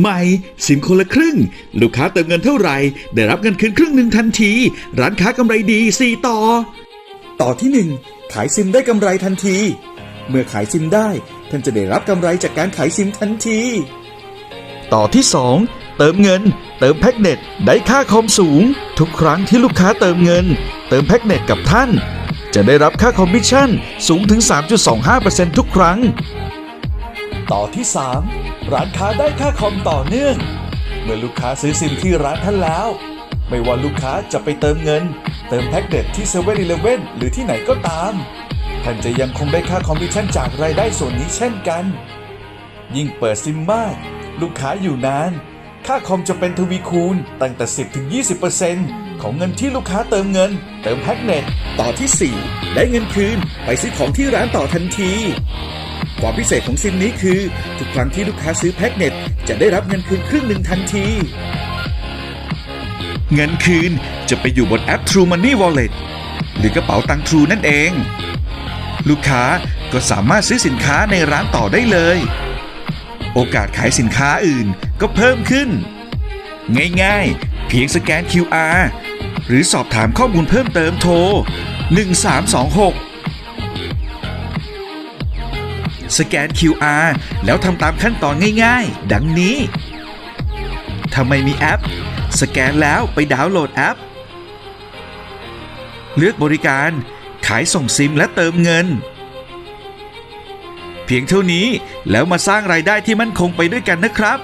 ใหม่ซิมคนละครึ่ง ลูกค้าเติมเงินเท่าไหร่ ได้รับเงินคืนครึ่งหนึ่งทันที ร้านค้ากำไรดี 4 ต่อ ต่อที่ 1 ขายซิมได้กำไรทันที เมื่อขายซิมได้ ท่านจะได้รับกำไรจากการขายซิมทันที ต่อที่ 2 เติมเงิน เติมแพ็กเน็ตได้ค่าคอมสูง ทุกครั้งที่ลูกค้าเติมเงิน เติมแพ็กเน็ตกับท่าน จะได้รับค่าคอมมิชชั่นสูงถึง 3.25%ทุกครั้ง ต่อที่ 3 ร้านค้าได้ค่าคอมต่อเนื่อง เมื่อลูกค้าซื้อซิมที่ร้านท่านแล้ว ไม่ว่าลูกค้าจะไปเติมเงิน เติมแพ็กเด็ดที่เซเว่นอีเลเว่นหรือที่ไหนก็ตาม ท่านจะยังคงได้ค่าคอมมิชชั่นจากรายได้ส่วนนี้เช่นกัน ยิ่งเปิดซิมมาก ลูกค้าอยู่นาน ค่าคอมจะเป็นทวีคูณตั้งแต่ 10ถึง20%ของเงินที่ลูกค้าเติมเงิน เติมแพ็กเน็ต ต่อที่ 4 ได้เงินคืน ไปซื้อของที่ร้านต่อทันที ความพิเศษของซิมนี้คือ ทุกครั้งที่ลูกค้าซื้อแพ็กเน็ต จะได้รับเงินคืนครึ่งหนึ่งทันที เงินคืนจะไปอยู่บนแอป True Money Wallet หรือกระเป๋าตัง True นั่นเอง ลูกค้าก็สามารถซื้อสินค้าในร้านต่อได้เลย โอกาสขายสินค้าอื่นก็เพิ่มขึ้น ง่ายๆ เพียงสแกน QR หรือสอบถามข้อมูลเพิ่มเติมโทร 1326 สแกน QR แล้วทำตามขั้นตอนง่ายๆ ดังนี้ ถ้าไม่มีแอป สแกนแล้วไปดาวน์โหลดแอป เลือกบริการขายส่งซิมและเติมเงิน เพียงเท่านี้แล้วมาสร้างรายได้ที่มั่นคงไปด้วยกันนะครับ